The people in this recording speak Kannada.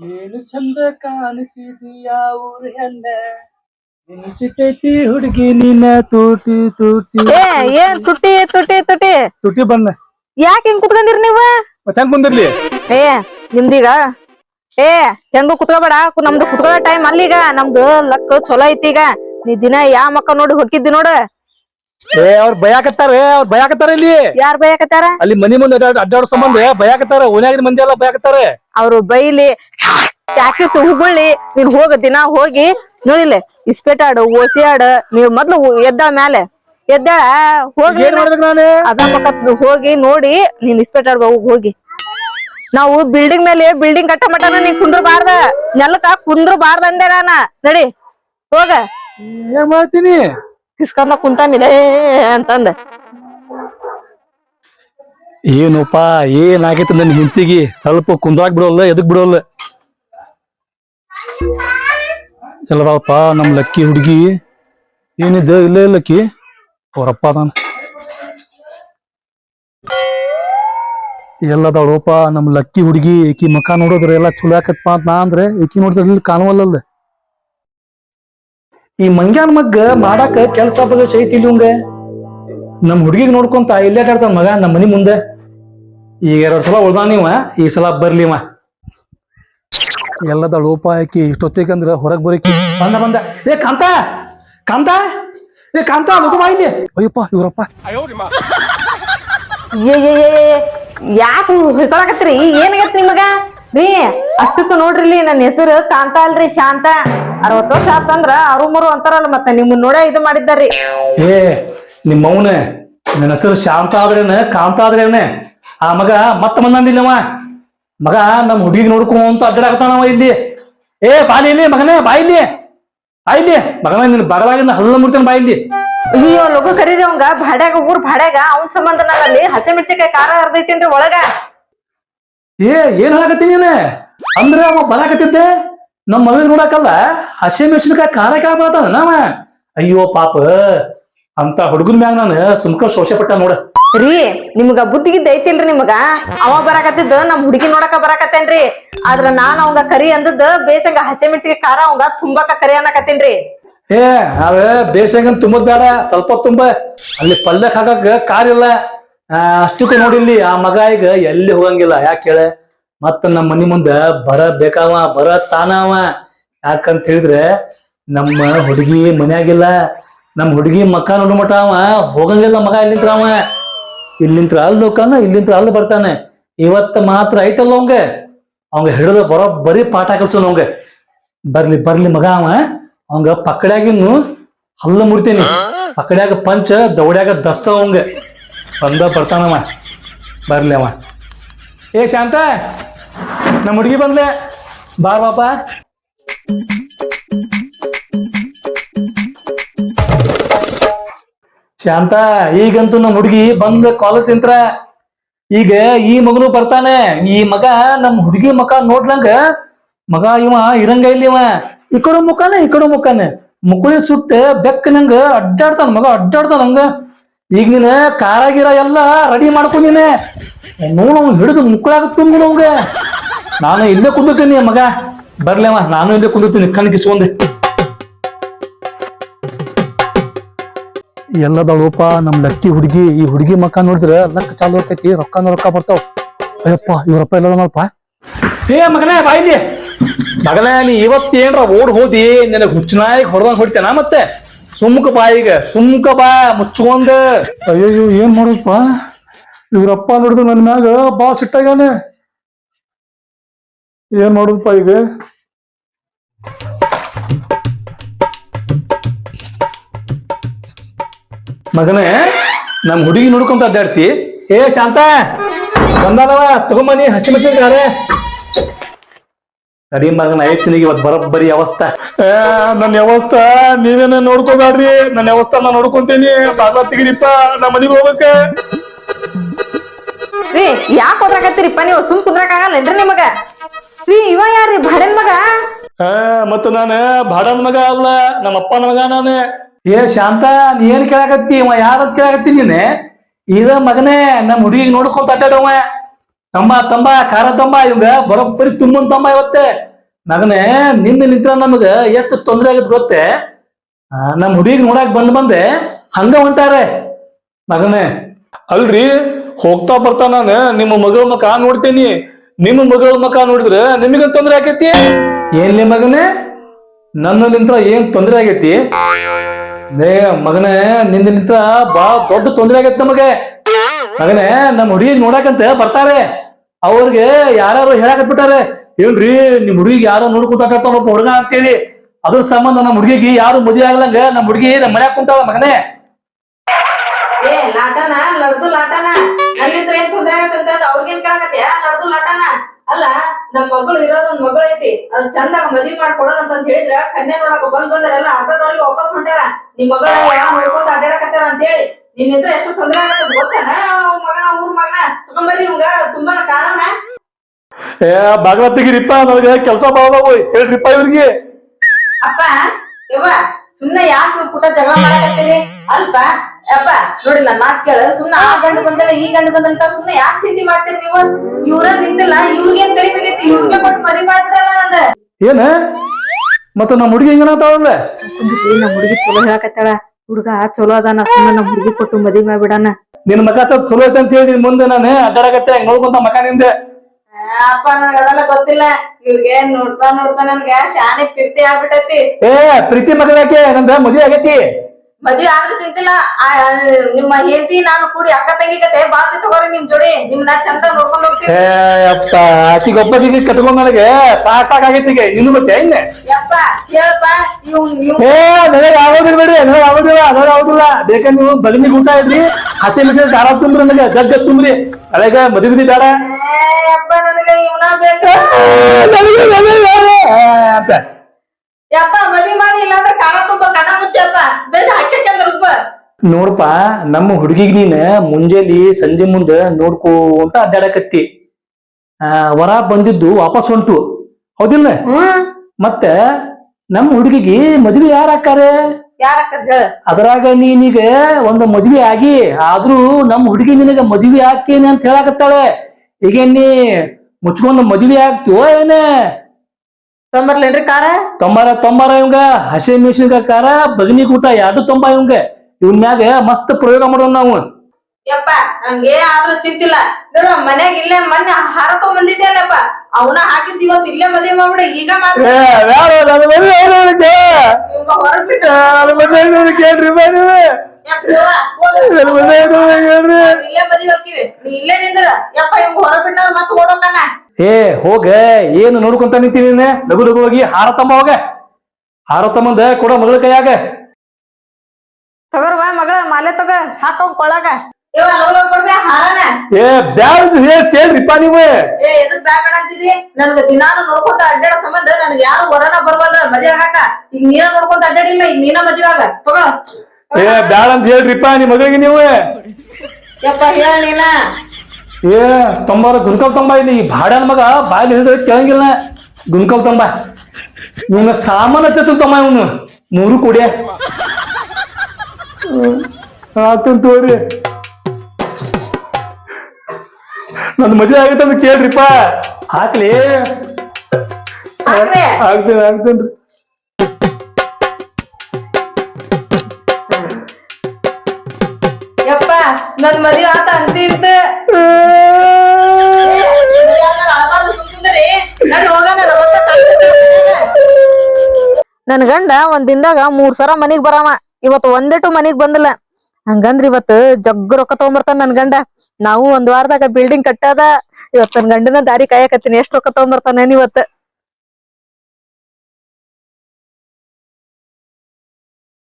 ಏನು ಚಂದ ಕಾಣುತ್ತಿದೀಯ ಊರ ಹೆಣ್ಣ? ನಿನ್ಸಿತೈತಿ ಹುಡುಗಿ ನಿನ್ನ ತೂಟಿ ತೂಟಿ ಏ ಏನ್ ತುಟಿ ತುಟಿ ತುಟಿ? ತುಟಿ ಬಂದ. ಯಾಕೆ ಹಿಂಗ್ ಕುತ್ಕೊಂಡಿರಿ ನೀವು? ಮತ್ತೆ ಹೆಂಗ್ ಕುಂದಿರ್ಲಿ? ಏ ನಿಮ್ದೀಗ? ಏ ಹೆಂಗ ಕುತ್ಕೋಬೇಡ. ಕು- ನಮ್ದು ಕುತ್ಕೊಳ್ಳೋ ಟೈಮ್ ಅಲ್ಲಿಗ. ನಮ್ದು ಲಕ್ ಚಲೋ ಐತಿ ಈಗ ನೀ ದಿನ ಯಾ ಮಕ್ಕ ನೋಡಿ ಹೋಗಿದ್ದಿ ನೋಡು. ಏ ಅವ್ರ ಬಯಾಕತ್ತಾರ ಅವ್ರ ಬಯಾಕತ್ತಾರ ಇಲ್ಲಿ? ಯಾರ್ ಭಯಕತ್ತಾರ ಅಲ್ಲಿ ಮನಿ ಮುಂದೆ ಅಡ್ಡಾಡ ಸಂಬಂಧ ಭಯಾಕತ್ತಾರ ಓನ್ಯಾಗಿನ ಮಂದಿ ಎಲ್ಲ ಭಯಾಕತ್ತಾರ ಅವ್ರು ಬೈಲಿ ಟ್ಯಾಕ್ಸ್ ಹುಬ್ಬಳ್ಳಿ ನೀನ್ ಹೋಗ ದಿನ ಹೋಗಿ ನೋಡಿಲ್ಲ ಇಸ್ಪೇಟ್ ಆಡು ಓಸಿ ಆಡು ನೀವ್ ಮೊದ್ಲು ಎದ್ದ ಮ್ಯಾಲೆ ಎದ್ದ ಹೋಗಿ ಏನ್ ಮಾಡ್ಬೇಕು ನಾನು? ಅದ ಪಕ್ಕ ಹೋಗಿ ನೋಡಿ ನೀನ್ ಇಸ್ಪೇಟ್ ಆಡ್ಬ ಹೋಗಿ. ನಾವು ಬಿಲ್ಡಿಂಗ್ ಮೇಲೆ ಬಿಲ್ಡಿಂಗ್ ಕಟ್ಟ ಮಟನ ನೀನ್ ಕುಂದ್ರಬಾರ್ದ ನೆಲಕ ಕುಂದ್ರಬಾರ್ದ ಅಂದೆ ನಾನ. ನಡಿ ಹೋಗ. ಏನ್ ಮಾಡ್ತೀನಿ? ಕಿಸ್ಕೊಂಡ ಕುಂತಾನಿದೆ ಅಂತಂದ. ಏನಪ್ಪ ಏನಾಗೈತಿ ನನ್ನ ಹಿಂತಿಗಿ ಸ್ವಲ್ಪ ಕುಂದಾಕ್ ಬಿಡೋಲ್ಲ, ಎದಕ್ ಬಿಡೋಲ್ಲ? ಎಲ್ಲದಪ್ಪ ನಮ್ ಲಕ್ಕಿ ಹುಡುಗಿ. ಏನಿದೆ? ಇಲ್ಲೇ ಲಕ್ಕಿ. ಅವರಪ್ಪ ಅದಾನ. ಎಲ್ಲದವಳಪ್ಪ ನಮ್ ಲಕ್ಕಿ ಹುಡುಗಿ, ಈಕಿ ಮಕ ನೋಡಿದ್ರೆ ಎಲ್ಲ ಚಲೋ ಆಕತ್ಪ ಅಂತ ನಾ ಅಂದ್ರೆ, ಈಕಿ ನೋಡಿದ್ರೆ ಇಲ್ಲಿ ಈ ಮಂಗ್ಯಾನ್ ಮಗ್ಗ ಮಾಡಾಕ ಕೆಲ್ಸ ಬಗ ಶೈತಿ ಇಲ್ಲಿವಂಗ ನಮ್ ಹುಡುಗಿಗ್ ನೋಡ್ಕೊಂತ ಇಲ್ಲೇ ಆಟಾಡ್ತಾನ ಮಗ ನಮ್ಮ ಮನಿ ಮುಂದೆ. ಈಗ ಎರಡ್ ಸಲ ಉಳ್ದಾನ ನೀವ, ಈ ಸಲ ಬರ್ಲಿವ ಎಲ್ಲದ ಲೋಪ ಆಕಿ ಇಷ್ಟೊತ್ತಿಗಂದ್ರ ಹೊರಗ್ ಬರಕಿ ಬಂದ ಬಂದ. ಏ, ಕಾಂತ! ಕಾಂತ! ಏ, ಕಾಂತ ಇಲ್ಲಿ. ಅಯ್ಯಪ್ಪ, ಇವ್ರಪ್ಪ. ಯಾಕೆ ಹೊಯ್ಕೊಳಕತ್ರಿ ಏನಾಗತ್ ನಿಮಗ? ರೀ ಅಷ್ಟಕ್ಕೂ ನೋಡ್ರಿ ನನ್ನ ಹೆಸರು ಕಾಂತ ಅಲ್ರಿ ಶಾಂತ. ಅರವತ್ತು ವರ್ಷ ಆತಂದ್ರ ಅರು ಮರು ಅಂತಾರಲ್ಲ ಮತ್ತ ನಿಮ್ಮನ್ನ ನೋಡೇ ಇದು ಮಾಡಿದ್ದಾರಿ ಏ ನಿಮ್ಮ ನನ್ನ ಹೆಸರು ಶಾಂತ ಆದ್ರೇನ ಕಾಂತ ಆದ್ರೇನೆ. ಆ ಮಗ ಮತ್ತ ಬಂದಿಲ್ಲವ ಮಗ ನಮ್ ಹುಡುಗಿ ನೋಡ್ಕೊಂತ ಅಡ್ಡಾಡ್ತಾನವ ಇಲ್ಲಿ. ಏ ಬಾಲಿ ಇಲ್ಲಿ ಮಗನೇ ಬಾಯಿಲಿ ಇಲ್ಲಿ. ಬಾಯಿ ಇಲ್ಲಿ. ಮಗನ ನಿನ್ ಬಡವಾಗಿನ ಹಲ್ಲ ಮುಡ್ತೇನೆ ಬಾಯಿಲಿ ಇಲ್ಲಿ. ಅಯ್ಯೋ ಲಗು ಕರೀರಿ ಅವಂಗ ಭಾಡ್ಯಾಗ ಊರ್ ಭಾಡ್ಯಾಗ ಅವನ್ ಸಂಬಂಧ ನಾನಲ್ಲಿ ಹಸಿ ಕಾರ ಖಾರ ಹರ್ದೈತೇನ್ರಿ ಒಳಗ. ಏ ಏನ್ ಹೇಳಕತ್ತಿ ನೀನೆ? ಅಂದ್ರೆ ಅವ ಬರಾಕತ್ತಿದ್ದೆ ನಮ್ಮ ಮಗ ನೋಡಕಲ್ಲ ಹಸಿ ಮೆಣಸಿನಕಾಯಿ ಖಾರ ಖಾರ ಬರ್ತಾನ ನಾವ. ಅಯ್ಯೋ ಪಾಪ. ಅಂತ ಹುಡುಗನ ಮ್ಯಾಗ ನಾನು ಸುಮ್ಕ ಶೋಷೆ ಪಟ್ಟ ನೋಡ. ರೀ ನಿಮ್ಗ ಬುದ್ಧಿಗಿದ್ದ ಐತಿಲ್ರಿ ನಿಮಗ? ಅವ ಬರಾಕತ್ತಿದ್ದ ನಮ್ ಹುಡುಗಿ ನೋಡಕ ಬರಾಕತ್ತೇನ್ರಿ? ಆದ್ರ ನಾನ್ ಅವಂಗ ಕರಿ ಅಂದದ್ದು ಬೇಸಂಗ ಹಸಿ ಮೆಣಸಿಗೆ ಖಾರ ಅವಂಗ ತುಂಬಾಕ ಕರಿ ಅನ್ನಕತ್ತೇನ್ರಿ. ಏ ಅವ ಬೇಸಂಗ ತುಂಬದ್ ಬೇಡ ಸ್ವಲ್ಪ ತುಂಬ. ಅಲ್ಲಿ ಪಲ್ಯಕ್ ಹಾಕಕ್ ಕಾರಿಲ್ಲ ಅಷ್ಟಕ್ಕೂ ನೋಡಿಲ್ಲಿ ಆ ಮಗ ಈಗ ಎಲ್ಲಿ ಹೋಗಂಗಿಲ್ಲ. ಯಾಕೆ ಹೇಳ? ಮತ್ತ ನಮ್ಮ ಮನಿ ಮುಂದ ಬರ ಬೇಕಾವ ಬರ ತಾನವ. ಯಾಕಂತ ಹೇಳಿದ್ರೆ ನಮ್ಮ ಹುಡುಗಿ ಮನ್ಯಾಗಿಲ್ಲ. ನಮ್ಮ ಹುಡುಗಿ ಮಕ್ಕ ನೋಡು ಅವ. ಹೋಗಂಗಿಲ್ಲ ಮಗ ಇಲ್ಲಿಂತ್ರ ಅವ. ಇಲ್ಲಿಂತ್ರ ಅಲ್ಲಿ ಹೋಗ್ತಾನ ಇಲ್ಲಿಂತ್ರ ಅಲ್ಲಿ ಬರ್ತಾನೆ. ಇವತ್ತ ಮಾತ್ರ ಐತಲ್ಲ ಅವಂಗ. ಅವಂಗ ಹಿಡಿದ ಬರೋ ಬರೀ ಪಾಠ ಕಲ್ಸೋನು ಅವಂಗ. ಬರ್ಲಿ ಬರ್ಲಿ ಮಗ ಅವ. ಅವಂಗ ಪಕ್ಕಡ್ಯಾಗಿನ್ನು ಹಲ್ಲ ಮುರ್ತೀನಿ ಪಕ್ಕಡ್ಯಾಗ ಪಂಚ ದೌಡ್ಯಾಗ ದಸ್ಸ ಅವಂಗ. ಬಂದ ಬರ್ತಾನವ ಬರ್ಲಿ ಅವ. ಏ ಶಾಂತ ನಮ್ಮ ಹುಡುಗಿ ಬಂದ್ಲೆ. ಬಾರ್ ಬಾಪ. ಶಾಂತ, ಈಗಂತೂ ನಮ್ಮ ಹುಡುಗಿ ಬಂದ ಕಾಲೇಜ್ ಇಂತ್ರ ಈಗ ಈ ಮಗನು ಬರ್ತಾನೆ. ಈ ಮಗ ನಮ್ಮ ಹುಡುಗಿ ಮಕ ನೋಡ್ಲಂಗ ಮಗ ಇವ ಇರಂಗ ಇಲ್ಲಿ ಇವ ಈ ಕಡೆ ಮುಖಾನೆ, ಈ ಕಡೆ ಮುಖಾನೆ. ಮುಕುಳಿ ಸುಟ್ಟ ಬೆಕ್ಕ ನಂಗ ಅಡ್ಡಾಡ್ತಾನ ಮಗ, ಅಡ್ಡಾಡ್ತಾನ ಹಂಗ. ಈಗ ನೀನ ಕಾರಾಗಿರ ಎಲ್ಲ ರೆಡಿ ಮಾಡ್ಕೊಂಡಿನೇ ನೋಡು ಹಿಡಿದು ಮುಕ್ಕಳಾಗ ತುಂಬಿಡು ಅವ್ಗೆ. ನಾನು ಇಲ್ಲೇ ಕುಂದಿರ್ತೀನಿ ಮಗ. ಬರ್ಲೇವ ನಾನು ಇಲ್ಲೇ ಕುಂದಿರ್ತೀನಿ ಕಣ್ ಕಿಸ್ಕೊಂಡೆ. ಎಲ್ಲದಳೋಪ, ನಮ್ ಲಕ್ಕಿ ಹುಡುಗಿ, ಈ ಹುಡುಗಿ ಮಕ್ಕ ನೋಡಿದ್ರೆ ಲಕ್ಕ ಚಾಲು ಹೋಗ್ತೈತಿ ರೊಕ್ಕನ ರೊಕ್ಕ ಬರ್ತಾವ. ಅಯ್ಯಪ್ಪ ಇವ್ರಪ್ಪ ಎಲ್ಲದನಲ್ಪ ಏ ಮಗನೇ ಬಾಯ್ಲಿ ಮಗನೇ, ನೀ ಇವತ್ತೇನ್ರ ಓಡ್ ಹೋದಿ? ನಿನಗೆ ಹುಚ್ಚನಾಯಿ ಹೊಡೆದಂಗ್ ಹೊಡಿತೇನ ಮತ್ತೆ? ಸುಮ್ಕ ಬಾ ಈಗ ಸುಮ್ಕ ಬಾ ಅಯ್ಯೋ ಅಯ್ಯೋ ಏನ್ ಮಾಡೋದಪ್ಪ ಇವ್ರಪ್ಪ ನೋಡಿದ್ರು ನನ್ನ ಮ್ಯಾಗ ಬಾಳ ಸಿಟ್ಟಾಗಾನೆ ಏನ್ ಮಾಡೋದಪ್ಪ ಈಗ? ಮಗನೇ, ನಮ್ ಹುಡುಗಿ ನೋಡ್ಕೊಂತ ಅಡ್ಡಾಡ್ತಿ. ಏ, ಶಾಂತ! ಬಂದಾನವ ತಗೊಂಬನಿ ಹಸಿ ಮೆಣಸಿನಕಾರೆ ಅಡಿ ಮಗನ ಐತಿನಿಗೆ ಇವತ್ತು ಬರೋಬ್ಬರಿ ಅವಸ್ಥೆ. ನನ್ನ ವ್ಯವಸ್ಥೆ ನೀವೇನ ನೋಡ್ಕೋಬೇಡ್ರಿ. ನನ್ನ ವ್ಯವಸ್ಥೆ ನಾ ನೋಡ್ಕೊಂತೀನಿ. ಬಾಗ್ಲ ತೆಗಿರಿಪ್ಪ ನಮ್ಮ ಮನೆಗೆ ಹೋಗ್ಬೇಕ. ರೀ ಯಾಕೆ ಹೋದ್ರಾಕತ್ತೀರಿಪ್ಪ ನೀವು? ಸುಮ್ ಕುದ್ರಾಕ ಆಗಲ್ಲೇನ್ರಿ ನಿಮಗ? ರೀ ಇವ ಯಾರ್ರಿ? ಭಾಡನ್ ಮಗ? ಆ, ಮತ್ತ ನಾನು ಬಾಡನ್ ಮಗ ಅಲ್ಲ ನಮ್ಮ ಅಪ್ಪನ ಮಗ ನಾನು. ಏ ಶಾಂತ ನೀ ಏನ್ ಕೇಳಾಕತ್ತಿ? ಇವ ಯಾರ ಕೇಳಾಕತ್ತಿ ನೀನೆ? ಇದ ಮಗನೇ ನಮ್ಮ ಹುಡುಗಿಗೆ ನೋಡ್ಕೊಂತ ಅಡ್ಡಾಡವ ತಮ್ಮ ತಮ್ಮ ಖಾರ ತಮ್ಮ ಇವಂಗ ಬರೋಬ್ಬರಿ ತುಂಬನ್ ತಮ್ಮ ಇವತ್ತೆ. ಮಗನೇ ನಿನ್ನ ನಿಂತ್ರ ನಮಗ ಎಷ್ಟು ತೊಂದರೆ ಆಗತ್ ಗೊತ್ತೆ? ನಮ್ ಹುಡುಗಿ ನೋಡಾಕ್ ಬಂದ್ ಬಂದೆ ಹಂಗ ಹೊಂಟಾರೆ. ಮಗನೇ ಅಲ್ರಿ ಹೋಗ್ತಾ ಬರ್ತಾ ನಾನು ನಿಮ್ಮ ಮಗಳ ಮಕ ನೋಡ್ತೇನಿ. ನಿಮ್ಮ ಮಗಳ ಮಕ ನೋಡಿದ್ರೆ ನಿಮಗೆ ತೊಂದರೆ ಆಕೈತಿ? ಏನ್ಲಿ ಮಗನೇ? ನನ್ನ ನಿಂತ್ರ ಏನ್ ತೊಂದರೆ ಆಗೈತಿ? ಲೇ ಮಗನೇ ನಿನ್ನ ನಿಂತ್ರ ಬಾ ದೊಡ್ಡ ತೊಂದರೆ ಆಗೈತಿ ನಮಗೆ. ಮಗನೇ ನಮ್ಮ ಹುಡುಗಿ ನೋಡಕಂತ ಬರ್ತಾರೆ. ಅವ್ರಿಗೆ ಯಾರು ಹೇಳಕ್ ಬಿಟ್ಟಾರೆ. ಏನ್ರಿ, ನಿಮ್ ಹುಡುಗಿಗೆ ಯಾರೋ ನೋಡ್ಕೊಂತ ಒಬ್ಬ ಹುಡುಗ ಅಂತೇಳಿ. ಅದ್ರ ಸಂಬಂಧ ನಮ್ಮ ಹುಡುಗಿಗೆ ಯಾರು ಮದುವೆ ಆಗ್ಲಂಗ ನಮ್ಮ ಹುಡುಗಿ ನಮ್ಮ ಮನ್ಯಾಗ ಕುಂತಾವ ಮಗನೇ. ಏ ಲಾಟನ ಲಡ್ದು ಲಾಟನ ನನ್ನಿಂತ್ರ ಏನ್ ತೊಂದ್ರೆ ಲಡ್ದು ಲಾಟನ ಅಲ್ಲ, ನಮ್ ಮಗಳು ಇರೋದ್ ಒಂದ್ ಮಗಳು ಐತಿ. ಅದ್ ಚಂದಾಗ ಮದ್ವಿ ಮಾಡ್ಕೊಡ ಅಂತ ಹೇಳಿದ್ರ ಕನ್ಯಾ ನೋಡಕ್ ಬಂದ್ ಬಂದರೆಲ್ಲ ಅರ್ಧದವ್ರಿಗೆ ವಾಪಸ್ ಹೊಂಟಾರ ನಿಮ್ ಮಗಳ ಯಾವ ನೋಡ್ಕೊಂತ ಅಡ್ಡಾಡಕತ್ತಾರ ಅಂತ ಹೇಳಿ. ನಿನ್ನಿಂತ್ರ ಎಷ್ಟು ತೊಂದರೆ ಆಗತ್ತ ಗೊತ್ತಾನ? ಮಗ ಊರ್ ಮಗ ತಗೊಂಬರ್ರಿ ಇವಂಗ ತುಂಬಾ ಕಾರಣ. ಏ ಬಾಗ್ಲ ತೆಗಿರಿಪ್ಪ ನನಗೆ ಕೆಲಸ ಬಾಳದಾವು ಹೇಳ್ರಿಪ್ಪ ಇವ್ರಿಗೆ. ಅಪ್ಪ ಇವ ಸುಮ್ನೆ ಯಾಕೆ ಪುಟ ಜಗಳ ಮಾಡಕತ್ತೀರಿ? ಅಲ್ಪ ಅಪ್ಪ ನೋಡಿ ನೋಡಿಲ್ಲ ಮಾತ್ ಕೇಳ. ಸುಮ್ನೆ ಆ ಗಂಡು ಬಂದಲ್ಲ ಈ ಗಂಡು ಬಂದಂತ ಸುಮ್ಮನೆ ಸುಮ್ನೆ ಯಾಕೆ ಚಿಂತೆ ಮಾಡ್ತೀರಿ ನೀವು? ಇವ್ರ ನಿಂತಿಲ್ಲ ಇವ್ರಿಗೇನ್ ಕಡಿಮೆ ಆಗೈತಿ? ಇವ್ರಿಗೆ ಕೊಟ್ಟು ಮದ್ವಿ ಮಾಡ್ಬಿಡಲ್ಲ ನಂದ. ಏನ? ಮತ್ತ ನಮ್ಮ ಹುಡುಗಿ ಹೆಂಗನಾತಾವಲ್ಲ ಕುಂದ್ರಿ ನಮ್ಮ ಹುಡುಗಿ ಚಲೋ ಹೇಳಕತ್ತಾಳ. ಹುಡುಗ ಚಲೋ ಅದಾನ ಸುಮ್ಮನೆ ನಮ್ ಹುಡುಗಿ ಕೊಟ್ಟು ಮದ್ವಿ ಮಾಡ್ಬಿಡಾನ. ನಿನ್ ಮಕ ಸ್ವಲ್ಪ ಚಲೋ ಐತೆ ಅಂತ ಹೇಳಿ ಮುಂದೆ ನಾನು ಅಡ್ಡಾಡಕತ್ತೆ ಹಂಗ್ ನೋಡ್ಕೊಂತ ಮಕ ನಿಂದೆ. ಅಪ್ಪ ನನಗ ಅದೆಲ್ಲ ಗೊತ್ತಿಲ್ಲ. ಇವ್ರಿಗೆ ನೋಡ್ತಾ ನೋಡ್ತಾ ನನ್ಗ ಶಾನೆ ಪ್ರೀತಿ ಆಗ್ಬಿಟ್ಟೈತಿ. ಏ ಪ್ರೀತಿ ಮಗಳಾಕೆ ನಂದ ಮದ್ವೆ ಆಗೈತಿ. ಮದ್ವಿ ಆದ್ರೂ ತಿಂತಿಲ್ಲ. ನಿಮ್ಮ ಹೆಂಡತಿ ನಾನು ಕೂಡಿ ಅಕ್ಕ ತಂಗಿ ಕತೆ ಬಾತಿ ತಗೋರಿ ನಿಮ್ ಜೋಡಿ. ನಿಮ್ನ ಚಂದ ನೋಡ್ಕೊಂಡು ಹೋಗ್ತೀನಿ. ಏ ಅಪ್ಪ ಆಕಿ ಒಬ್ಬದಿಗೆ ಕಟ್ಕೊಂಡ್ ನನಗೆ ಸಾಕ್ ಸಾಕಾಗೈತಿ ಈಗ. ಇನ್ನು ಮತ್ತೆ ಇನ್ನ ಯಪ್ಪ ಹೇಳಪ್ಪ ಏ ನನಗೆ ಆಗೋದಿಲ್ಲ ಬೇಡಿ ನನಗೆ ಆಗೋದಿಲ್ಲ ನನಗೆ ಆಗೋದಿಲ್ಲ. ಬೇಕಂದ್ರೆ ನೀವು ಬಗನಿ ಊಟ ಇಡ್ರಿ. ಹಸಿ ಮಿಸಿ ದಾರ ತುಂಬ್ರಿ ನನಗೆ ಜಗ್ಗ ತುಂಬ್ರಿ. ಅಳೆಗ ಮದುವೆ ಬೇಡ. ಯಪ್ಪ ನನಗ ಇವನ ಬೇಕು. ನನಗೆ ನನಗೆ ಅಂತ. ಯಪ್ಪ ಮದುವೆ ಮಾಡಿ ಇಲ್ಲಾಂದ್ರೆ ಕಾರ ತುಂಬ ಕಣ ಮುಚ್ಚಪ್ಪ. ಬೇಸ ನೋಡಪ್ಪ ನಮ್ಮ ಹುಡುಗಿಗ್ ನೀನ್ ಮುಂಜಾನೆ ಸಂಜೆ ಮುಂದ ನೋಡ್ಕೋ ಅಂತ ಅಡ್ಡಾಡಕತ್ತಿ. ಆ ವರ ಬಂದಿದ್ದು ವಾಪಸ್ ಹೊಂಟು. ಹೌದಿಲ್ಲ? ಮತ್ತೆ ನಮ್ಮ ಹುಡುಗಿಗೆ ಮದ್ವೆ ಯಾರು ಹಾಕಾರೆ ಯಾರಕ್ಕ ಹೇಳ. ಅದ್ರಾಗ ನೀನೀಗ ಒಂದು ಮದ್ವೆ ಆಗಿ ಆದ್ರೂ ನಮ್ಮ ಹುಡುಗಿ ನಿನಗ ಮದ್ವೆ ಆಗ್ತೇನೆ ಅಂತ ಹೇಳಕತ್ತಾಳೆ. ಈಗ ನೀ ಮುಚ್ಕೊಂಡು ಮದ್ವೆ ಆಗ್ತೀವೋ ಏನ? ತೊಂಬರ್ಲೇನ್ರಿ ಕಾರ? ತೊಂಬಾರ ತೊಂಬಾರ ಇವಂಗ. ಹಸಿ ಮೀಸಿನ ಕಾರ ಬಗ್ನಿ ಕೂಟ ಎರಡು ತೊಂಬ ಇವಂಗ. ಇವನ್ ಮ್ಯಾಗ ಮಸ್ತ್ ಪ್ರಯೋಗ ಮಾಡೋಣ ನಾವು. ಯಪ್ಪ ನಂಗೆ ಆದ್ರೂ ಚಿಂತಿಲ್ಲ. ನೋಡು ಮನ್ಯಾಗ ಇಲ್ಲೇ ಮೊನ್ನೆ ಹಾರ ತಗೊಂಬಂದಿಟ್ಟೇನಪ್ಪ ಅವನ ಹಾಕಿಸಿ ಇವತ್ತು ಇಲ್ಲೇ ಮದುವೆ ಮಾಡ್ಬಿಡ ಈಗ. ಇಲ್ಲೇ ಮದ್ವೆ ಹೋಗ್ತೀವಿ. ನೀ ಇಲ್ಲೇ ನಿಂದ್ರ. ಯಪ್ಪ ಇವ್ ಹೊರಬಿಟ್ಟ ಮತ್ ಓಡೋಕಣ್ಣ ಏ ಹೋಗ ಏನು ನೋಡ್ಕೊಂತ ನಿಂತೀನಿ ನೀನು? ಲಘು ಲಘು ಹೋಗಿ ಹಾರ ತಮ್ಮ ಹೋಗ. ಹಾರ ತಮ್ಮಂದ ಕೊಡ ಮಗಳ ಕೈಯಾಗ. ತಗೋರ್ವಾ ಮಗಳ ಮಾಲೆ ತಗ ಹಾಕೊಂಡ್ ಕೊಳಗ. ಏ ಬ್ಯಾಡ ಹೇಳಿ ಕೇಳ್ರಿಪ್ಪ ನೀವು. ಏ ಎದಕ್ ಬ್ಯಾಡ ಅಂತಿದಿ? ನನ್ಗ ದಿನಾನು ನೋಡ್ಕೊಂತ ಅಡ್ಡಾಡ ಸಂಬಂಧ ನನ್ಗ ಯಾರು ವರನ ಬರ್ವಲ್ರ ಮದ್ವೆ ಆಗಾಕ ಈಗ ನೀನ ನೋಡ್ಕೊಂತ ಅಡ್ಡಾಡಿಲ್ಲ ಈಗ ನೀನ ಮದ್ವೆ ಆಗ. ತಗೋ. ಏ ಬ್ಯಾಡ ಅಂತ ಹೇಳ್ರಿಪ್ಪ ನಿಮ್ ಮಗಳಿಗೆ ನೀವು. ಯಪ್ಪ ಹೇಳ ನೀನ. ಏ ತೊಂಬಾರ ಗುಂಕಲ್ ತೊಂಬ ಇಲ್ಲಿ. ಭಾಡನ್ ಮಗ ಬಾಯಿ ಹೇಳಿದ್ರೆ ಕೇಳಂಗಿಲ್ಲ. ಗುಂಕಲ್ ತೊಂಬ. ಇವ್ನ ಸಾಮಾನ್ಯ ಹಚ್ಚತ್ತು ತೊಂಬ ಇವನು. ಮೂರು ಕೊಡಿಯ. ಆತನ್ ತೋರಿ. ನನ್ ಮದ್ವೆ ಆಗತ್ತೆ ಅಂತ ಕೇಳ್ರಿಪ್ಪ. ಹಾಕ್ಲಿ. ಆಗ್ತೇನೆ ಆಗ್ತೇನ್ರಿ ಯಪ್ಪ ನನ್ ಮದ್ವೆ ಆತ ಅಂತ ಇಂತ ನನ್ ಗಂಡ ಒಂದ್ ದಿನದಾಗ ಮೂರ್ ಸರ ಮನಿಗ್ ಬರಾವ. ಇವತ್ ಒಂದೇಟು ಮನಿಗ್ ಬಂದಿಲ್ಲ. ಹಂಗಂದ್ರ ಇವತ್ತು ಜಗ್ಗ ರೊಕ್ಕ ತಗೊಂಬರ್ತಾನ ನನ್ ಗಂಡ. ನಾವು ಒಂದ್ ವಾರದಾಗ ಬಿಲ್ಡಿಂಗ್ ಕಟ್ಟದ ಇವತ್ ನನ್ ಗಂಡನ ದಾರಿ ಕಾಯಕತ್ತೀನಿ. ಎಷ್ಟ್ ರೊಕ್ಕ ತಗೊಂಬರ್ತಾನೇನ್ ಇವತ್